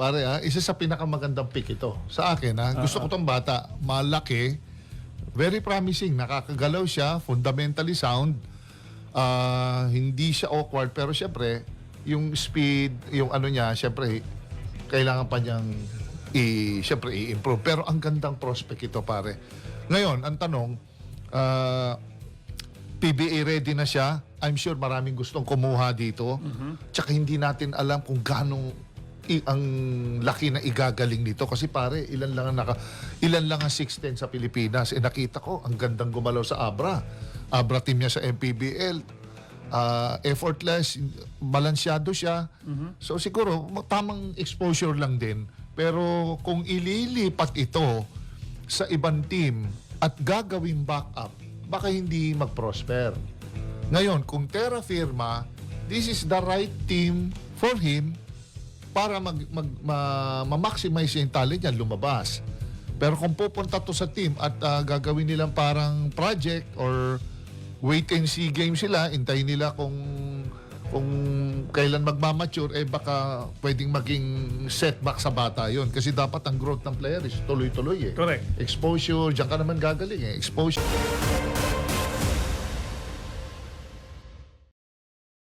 Pare ha, isa sa pinakamagandang pick ito. Sa akin ha, gusto ko tong bata, malaki, very promising, nakakagalaw siya, fundamentally sound, ah, hindi siya awkward, pero syempre, yung speed, yung ano niya, syempre, kailangan pa niyang i, syempre, i-improve. Pero ang gandang prospect ito, pare. Ngayon, ang tanong, ah, PBA ready na siya. I'm sure maraming gustong kumuha dito. Tsaka hindi natin alam kung gaano ang laki na igagaling nito. Kasi pare ilan lang ang naka ilan lang ang 6'10 sa Pilipinas. Eh nakita ko ang gandang gumalaw sa Abra. Abra team niya sa MPBL Ah, effortless balansyado siya. So siguro ma- tamang exposure lang din. Pero kung ililipat ito sa ibang team at gagawing backup, baka hindi mag-prosper. Ngayon, kung Terra Firma, this is the right team for him para mag, mag, ma- ma-maximize yung talent niya, lumabas. Pero kung pupunta to sa team at ah, gagawin nilang parang project or wait and see game sila, intayin nila kung kung kailan magmamature, eh baka pwedeng maging setback sa bata yon Kasi dapat ang growth ng player is tuloy-tuloy eh. Correct. Exposure, diyan ka naman gagaling eh. Exposure.